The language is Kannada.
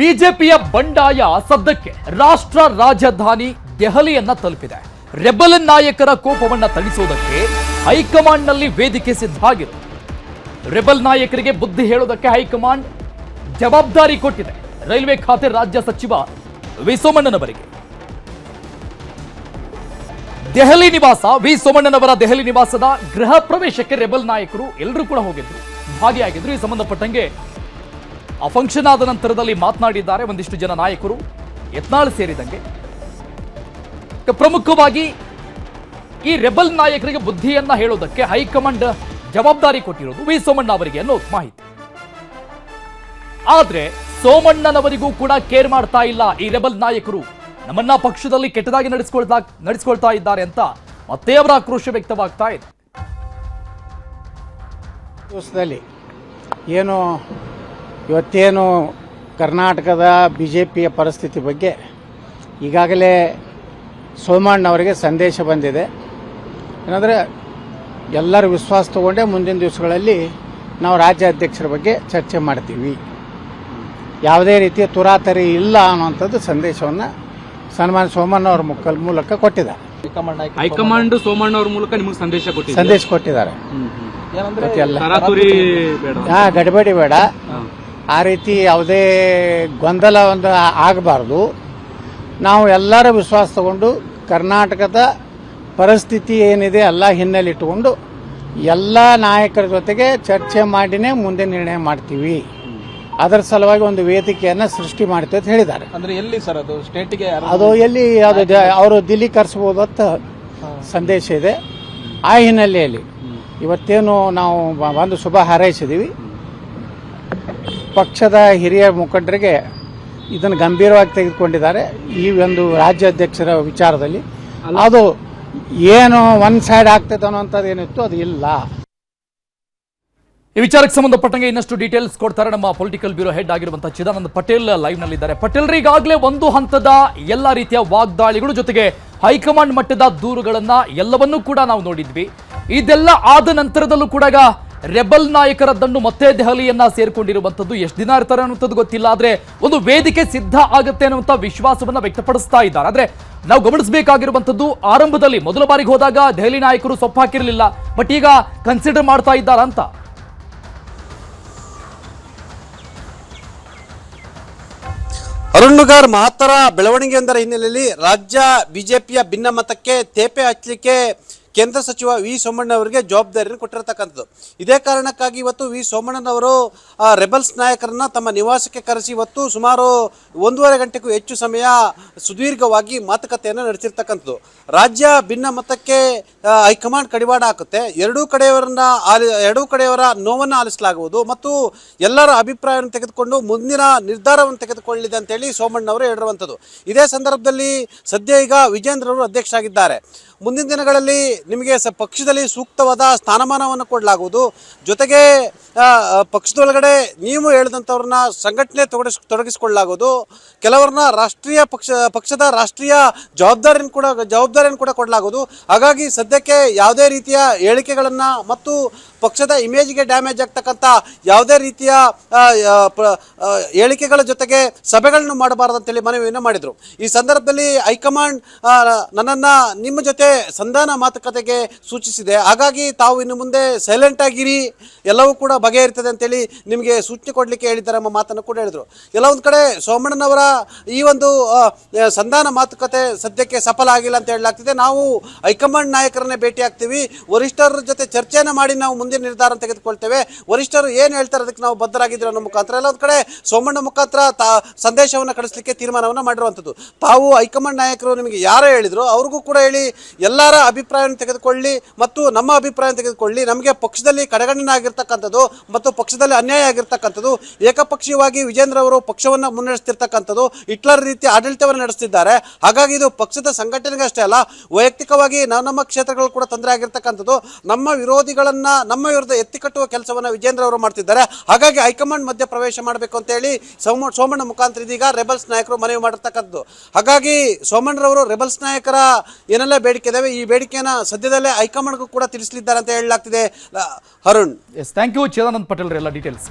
ಬಿಜೆಪಿಯ ಬಂಡಾಯ ಸದ್ಯಕ್ಕೆ ರಾಷ್ಟ್ರ ರಾಜಧಾನಿ ದೆಹಲಿಯನ್ನ ತಲುಪಿದೆ. ರೆಬಲ್ ನಾಯಕರ ಕೋಪವನ್ನ ತಣಿಸುವುದಕ್ಕೆ ಹೈಕಮಾಂಡ್ನಲ್ಲಿ ವೇದಿಕೆ ಸಿದ್ಧ ಆಗಿದೆ ರೆಬಲ್ ನಾಯಕರಿಗೆ ಬುದ್ಧಿ ಹೇಳುವುದಕ್ಕೆ ಹೈಕಮಾಂಡ್ ಜವಾಬ್ದಾರಿ ಕೊಟ್ಟಿದೆ. ರೈಲ್ವೆ ಖಾತೆ ರಾಜ್ಯ ಸಚಿವ ವಿ ಸೋಮಣ್ಣನವರಿಗೆ ದೆಹಲಿ ನಿವಾಸ ವಿ ಸೋಮಣ್ಣನವರ ದೆಹಲಿ ನಿವಾಸದ ಗೃಹ ಪ್ರವೇಶಕ್ಕೆ ರೆಬಲ್ ನಾಯಕರು ಎಲ್ಲರೂ ಕೂಡ ಹೋಗಿದ್ರು. ಭಾಗಿಯಾಗಿದ್ರು. ಈ ಸಂಬಂಧಪಟ್ಟಂಗೆ ಆ ಫಂಕ್ಷನ್ ಆದ ನಂತರದಲ್ಲಿ ಮಾತನಾಡಿದ್ದಾರೆ ಒಂದಿಷ್ಟು ಜನ ನಾಯಕರು. ಯತ್ನಾಳ್ ಸೇರಿದಂಗೆ. ಪ್ರಮುಖವಾಗಿ ಈ ರೆಬಲ್ ನಾಯಕರಿಗೆ ಬುದ್ಧಿಯನ್ನ ಹೇಳೋದಕ್ಕೆ ಹೈಕಮಾಂಡ್ ಜವಾಬ್ದಾರಿ ಕೊಟ್ಟಿರೋದು ವಿ ಸೋಮಣ್ಣ ಅವರಿಗೆ ಅನ್ನೋ ಮಾಹಿತಿ. ಆದ್ರೆ ಸೋಮಣ್ಣನವರಿಗೂ ಕೂಡ ಕೇರ್ ಮಾಡ್ತಾ ಇಲ್ಲ ಈ ರೆಬಲ್ ನಾಯಕರು. ನಮ್ಮನ್ನ ಪಕ್ಷದಲ್ಲಿ ಕೆಟ್ಟದಾಗಿ ನಡೆಸ್ಕೊಳ್ತಾ ನಡೆಸ್ಕೊಳ್ತಾ ಇದ್ದಾರೆ ಅಂತ ಮತ್ತೆ ಅವರ ಆಕ್ರೋಶ ವ್ಯಕ್ತವಾಗ್ತಾ ಇದೆ. ಏನು ಇವತ್ತೇನು ಕರ್ನಾಟಕದ ಬಿ ಜೆ ಪಿಯ ಪರಿಸ್ಥಿತಿ ಬಗ್ಗೆ ಈಗಾಗಲೇ ಸೋಮಣ್ಣವರಿಗೆ ಸಂದೇಶ ಬಂದಿದೆ. ಏನಂದರೆ ಎಲ್ಲರ ವಿಶ್ವಾಸ ತಗೊಂಡೇ ಮುಂದಿನ ದಿವಸಗಳಲ್ಲಿ ನಾವು ರಾಜ್ಯ ಅಧ್ಯಕ್ಷರ ಬಗ್ಗೆ ಚರ್ಚೆ ಮಾಡ್ತೀವಿ. ಯಾವುದೇ ರೀತಿಯ ತುರಾತರಿ ಇಲ್ಲ ಅನ್ನುವಂಥದ್ದು ಸಂದೇಶವನ್ನು ಸನ್ಮಾನ್ ಸೋಮಣ್ಣ ಅವರ ಮುಖ ಮೂಲಕ ಕೊಟ್ಟಿದ್ದಾರೆ. ಹೈಕಮಾಂಡ್ ಸೋಮಣ್ಣ ಅವ್ರ ಮೂಲಕ ನಿಮಗೆ ಸಂದೇಶ ಕೊಟ್ಟಿದೆ ಸಂದೇಶ ಕೊಟ್ಟಿದ್ದಾರೆ. ಗಡಿಬೇಡಿ ಬೇಡ. ಆ ರೀತಿ ಯಾವುದೇ ಗೊಂದಲ ಒಂದು ಆಗಬಾರ್ದು. ನಾವು ಎಲ್ಲರ ವಿಶ್ವಾಸ ತಗೊಂಡು ಕರ್ನಾಟಕದ ಪರಿಸ್ಥಿತಿ ಏನಿದೆ ಎಲ್ಲ ಹಿನ್ನೆಲೆ ಇಟ್ಟುಕೊಂಡು ಎಲ್ಲ ನಾಯಕರ ಜೊತೆಗೆ ಚರ್ಚೆ ಮಾಡಿನೇ ಮುಂದೆ ನಿರ್ಣಯ ಮಾಡ್ತೀವಿ. ಅದರ ಸಲುವಾಗಿ ಒಂದು ವೇದಿಕೆಯನ್ನು ಸೃಷ್ಟಿ ಮಾಡ್ತೀವಿ ಅಂತ ಹೇಳಿದ್ದಾರೆ. ಅಂದ್ರೆ ಎಲ್ಲಿ ಸರ್ ಅದು? ಸ್ಟೇಟ್ಗೆ ಅದು ಎಲ್ಲಿ ಅದು ಅವರು ದಿಲ್ಲಿ ಕರೆಸ್ಬೋದು ಅಂತ ಸಂದೇಶ ಇದೆ. ಆ ಹಿನ್ನೆಲೆಯಲ್ಲಿ ಇವತ್ತೇನು ನಾವು ಒಂದು ಶುಭ ಹಾರೈಸಿದ್ದೀವಿ ಪಕ್ಷದ ಹಿರಿಯ ಮುಖಂಡರಿಗೆ ಇದನ್ನು ಗಂಭೀರವಾಗಿ ತೆಗೆದುಕೊಂಡಿದ್ದಾರೆ ಈ ಒಂದು ರಾಜ್ಯಾಧ್ಯಕ್ಷರ ವಿಚಾರದಲ್ಲಿ. ಅದು ಏನು ಒನ್ ಸೈಡ್ ಆಗ್ತದೆ ಅನ್ನೋಂಥದ್ದು ಏನಿತ್ತು ಅದು ಇಲ್ಲ. ಈ ವಿಚಾರಕ್ಕೆ ಸಂಬಂಧಪಟ್ಟಂಗೆ ಇನ್ನಷ್ಟು ಡೀಟೇಲ್ಸ್ ಕೊಡ್ತಾರೆ ನಮ್ಮ ಪೊಲಿಟಿಕಲ್ ಬ್ಯೂರೋ ಹೆಡ್ ಆಗಿರುವಂತಹ ಚಿದಾನಂದ ಪಟೇಲ್ ಲೈವ್ ನಲ್ಲಿದ್ದಾರೆ. ಪಟೇಲ್ ಈಗಾಗಲೇ ಒಂದು ಹಂತದ ಎಲ್ಲ ರೀತಿಯ ವಾಗ್ದಾಳಿಗಳು ಜೊತೆಗೆ ಹೈಕಮಾಂಡ್ ಮಟ್ಟದ ದೂರುಗಳನ್ನ ಎಲ್ಲವನ್ನೂ ಕೂಡ ನಾವು ನೋಡಿದ್ವಿ. ಇದೆಲ್ಲ ಆದ ನಂತರದಲ್ಲೂ ಕೂಡ ರೆಬಲ್ ನಾಯಕರದ್ದನ್ನು ಮತ್ತೆ ದೆಹಲಿಯನ್ನ ಸೇರ್ಕೊಂಡಿರುವಂತದ್ದು ಎಷ್ಟು ದಿನ ಇರ್ತಾರೆ ಅನ್ನುವಂಥದ್ದು ಗೊತ್ತಿಲ್ಲ. ಆದ್ರೆ ಒಂದು ವೇದಿಕೆ ಸಿದ್ಧ ಆಗುತ್ತೆ ಅನ್ನುವಂಥ ವಿಶ್ವಾಸವನ್ನ ವ್ಯಕ್ತಪಡಿಸ್ತಾ ಇದ್ದಾರೆ. ಆದ್ರೆ ನಾವು ಗಮನಿಸಬೇಕಾಗಿರುವಂಥದ್ದು ಆರಂಭದಲ್ಲಿ ಮೊದಲ ಬಾರಿಗೆ ಹೋದಾಗ ದೆಹಲಿ ನಾಯಕರು ಸೊಪ್ಪು ಹಾಕಿರಲಿಲ್ಲ. ಬಟ್ ಈಗ ಕನ್ಸಿಡರ್ ಮಾಡ್ತಾ ಇದ್ದಾರಾ ಅಂತ? ಅರುಣ್ಗಾರ್ ಮಹತ್ತರ ಬೆಳವಣಿಗೆಯೊಂದರ ಹಿನ್ನೆಲೆಯಲ್ಲಿ ರಾಜ್ಯ ಬಿಜೆಪಿಯ ಭಿನ್ನಮತಕ್ಕೆ ತೇಪೆ ಹಚ್ಚಲಿಕ್ಕೆ ಕೇಂದ್ರ ಸಚಿವ ವಿ ಸೋಮಣ್ಣ ಅವರಿಗೆ ಜವಾಬ್ದಾರಿಯನ್ನು ಕೊಟ್ಟಿರತಕ್ಕಂಥದ್ದು. ಇದೇ ಕಾರಣಕ್ಕಾಗಿ ಇವತ್ತು ವಿ ಸೋಮಣ್ಣನವರು ರೆಬಲ್ಸ್ ನಾಯಕರನ್ನ ತಮ್ಮ ನಿವಾಸಕ್ಕೆ ಕರೆಸಿ ಇವತ್ತು ಸುಮಾರು ಒಂದೂವರೆ ಗಂಟೆಗೂ ಹೆಚ್ಚು ಸಮಯ ಸುದೀರ್ಘವಾಗಿ ಮಾತುಕತೆಯನ್ನು ನಡೆಸಿರ್ತಕ್ಕಂಥದ್ದು. ರಾಜ್ಯ ಭಿನ್ನ ಮತಕ್ಕೆ ಹೈಕಮಾಂಡ್ ಕಡಿವಾಡ ಹಾಕುತ್ತೆ. ಎರಡೂ ಕಡೆಯವರನ್ನ ಆಲಿ, ಎರಡೂ ಕಡೆಯವರ ನೋವನ್ನು ಆಲಿಸಲಾಗುವುದು ಮತ್ತು ಎಲ್ಲರ ಅಭಿಪ್ರಾಯವನ್ನು ತೆಗೆದುಕೊಂಡು ಮುಂದಿನ ನಿರ್ಧಾರವನ್ನು ತೆಗೆದುಕೊಳ್ಳಿದೆ ಅಂತೇಳಿ ಸೋಮಣ್ಣ ಅವರು ಹೇಳಿರುವಂಥದ್ದು. ಇದೇ ಸಂದರ್ಭದಲ್ಲಿ ಸದ್ಯ ಈಗ ವಿಜೇಂದ್ರ ಅವರು ಅಧ್ಯಕ್ಷರಾಗಿದ್ದಾರೆ. ಮುಂದಿನ ದಿನಗಳಲ್ಲಿ ನಿಮಗೆ ಸ ಪಕ್ಷದಲ್ಲಿ ಸೂಕ್ತವಾದ ಸ್ಥಾನಮಾನವನ್ನು ಕೊಡಲಾಗುವುದು. ಜೊತೆಗೆ ಪಕ್ಷದೊಳಗಡೆ ನೀವು ಹೇಳಿದಂಥವ್ರನ್ನ ಸಂಘಟನೆ ತೊಡಸ್ ತೊಡಗಿಸಿಕೊಳ್ಳಲಾಗುವುದು. ಕೆಲವರನ್ನ ರಾಷ್ಟ್ರೀಯ ಪಕ್ಷ, ಪಕ್ಷದ ರಾಷ್ಟ್ರೀಯ ಜವಾಬ್ದಾರಿಯನ್ನು ಕೂಡ ಜವಾಬ್ದಾರಿಯನ್ನು ಕೂಡ ಕೊಡಲಾಗುವುದು. ಹಾಗಾಗಿ ಸದ್ಯಕ್ಕೆ ಯಾವುದೇ ರೀತಿಯ ಹೇಳಿಕೆಗಳನ್ನು ಮತ್ತು ಪಕ್ಷದ ಇಮೇಜ್ಗೆ ಡ್ಯಾಮೇಜ್ ಆಗ್ತಕ್ಕಂಥ ಯಾವುದೇ ರೀತಿಯ ಹೇಳಿಕೆಗಳ ಜೊತೆಗೆ ಸಭೆಗಳನ್ನು ಮಾಡಬಾರದು ಅಂತೇಳಿ ಮನವಿಯನ್ನು ಮಾಡಿದರು. ಈ ಸಂದರ್ಭದಲ್ಲಿ ಹೈಕಮಾಂಡ್ ನನ್ನನ್ನು ನಿಮ್ಮ ಜೊತೆ ಸಂಧಾನ ಮಾತುಕತೆಗೆ ಸೂಚಿಸಿದೆ. ಹಾಗಾಗಿ ತಾವು ಇನ್ನು ಮುಂದೆ ಸೈಲೆಂಟ್ ಆಗಿರಿ. ಎಲ್ಲವೂ ಕೂಡ ಬಗೆಹರಿತದೆ ಅಂತೇಳಿ ನಿಮಗೆ ಸೂಚನೆ ಕೊಡಲಿಕ್ಕೆ ಹೇಳಿದ್ದಾರೆ ಎಂಬ ಮಾತನ್ನು ಕೂಡ ಹೇಳಿದರು. ಎಲ್ಲ ಒಂದು ಕಡೆ ಸೋಮಣ್ಣನವರ ಈ ಒಂದು ಸಂಧಾನ ಮಾತುಕತೆ ಸದ್ಯಕ್ಕೆ ಸಫಲ ಆಗಿಲ್ಲ ಅಂತ ಹೇಳಲಾಗ್ತಿದೆ. ನಾವು ಹೈಕಮಾಂಡ್ ನಾಯಕರನ್ನೇ ಭೇಟಿ ಆಗ್ತೀವಿ. ವರಿಷ್ಠರ ಜೊತೆ ಚರ್ಚೆಯನ್ನು ಮಾಡಿ ನಾವು ಮುಂದಿನ ನಿರ್ಧಾರ ತೆಗೆದುಕೊಳ್ತೇವೆ. ವರಿಷ್ಠರು ಏನು ಹೇಳ್ತಾರೆ ಅದಕ್ಕೆ ನಾವು ಬದ್ಧರಾಗಿದ್ದೀವಿ ಅನ್ನೋ ಮುಖಾಂತರ. ಎಲ್ಲ ಒಂದು ಕಡೆ ಸೋಮಣ್ಣ ಮುಖಾಂತರ ತಾ, ಸಂದೇಶವನ್ನು ಕಳಿಸ್ಲಿಕ್ಕೆ ತೀರ್ಮಾನವನ್ನು ಮಾಡಿರುವಂಥದ್ದು ತಾವು ಹೈಕಮಾಂಡ್ ನಾಯಕರು ನಿಮಗೆ ಯಾರು ಹೇಳಿದ್ರು. ಅವ್ರಿಗೂ ಕೂಡ ಹೇಳಿ ಎಲ್ಲರ ಅಭಿಪ್ರಾಯವನ್ನು ತೆಗೆದುಕೊಳ್ಳಿ ಮತ್ತು ನಮ್ಮ ಅಭಿಪ್ರಾಯ ತೆಗೆದುಕೊಳ್ಳಿ. ನಮಗೆ ಪಕ್ಷದಲ್ಲಿ ಕಡೆಗಣನೆ ಆಗಿರ್ತಕ್ಕಂಥದ್ದು ಮತ್ತು ಪಕ್ಷದಲ್ಲಿ ಅನ್ಯಾಯ ಆಗಿರ್ತಕ್ಕಂಥದ್ದು, ಏಕಪಕ್ಷೀಯವಾಗಿ ವಿಜೇಂದ್ರ ಅವರು ಪಕ್ಷವನ್ನು ಮುನ್ನಡೆಸ್ತಿರ್ತಕ್ಕಂಥದ್ದು, ಹಿಟ್ಲರ್ ರೀತಿ ಆಡಳಿತವನ್ನು ನಡೆಸ್ತಿದ್ದಾರೆ. ಹಾಗಾಗಿ ಇದು ಪಕ್ಷದ ಸಂಘಟನೆಗಷ್ಟೇ ಅಲ್ಲ, ವೈಯಕ್ತಿಕವಾಗಿ ನಾವು ನಮ್ಮ ಕ್ಷೇತ್ರಗಳು ಕೂಡ ತೊಂದರೆ ಆಗಿರ್ತಕ್ಕಂಥದ್ದು, ನಮ್ಮ ವಿರೋಧಿಗಳನ್ನ, ನಮ್ಮ ವಿರುದ್ಧ ಎತ್ತಿ ಕಟ್ಟುವ ಕೆಲಸವನ್ನು ವಿಜೇಂದ್ರ ಅವರು ಮಾಡ್ತಿದ್ದಾರೆ. ಹಾಗಾಗಿ ಹೈಕಮಾಂಡ್ ಮಧ್ಯ ಪ್ರವೇಶ ಮಾಡಬೇಕು ಅಂತ ಹೇಳಿ ಸೋಮ, ಸೋಮಣ್ಣ ಮುಖಾಂತರ ಇದೀಗ ರೆಬಲ್ಸ್ ನಾಯಕರು ಮನವಿ ಮಾಡಿರ್ತಕ್ಕಂಥದ್ದು. ಹಾಗಾಗಿ ಸೋಮಣ್ಣರವರು ರೆಬಲ್ಸ್ ನಾಯಕರ ಏನೆಲ್ಲ ಬೇಡಿಕೆ ಇದಾವೆ, ಈ ಬೇಡಿಕೆಯನ್ನ ಸದ್ಯದಲ್ಲೇ ಹೈಕಮಾಂಡ್ಗೂ ಕೂಡ ತಿಳಿಸಲಿದ್ದಾರೆ ಅಂತ ಹೇಳಲಾಗ್ತಿದೆ Arun. Yes thank you Chidanand Patel ಎಲ್ಲ ಡೀಟೇಲ್ಸ್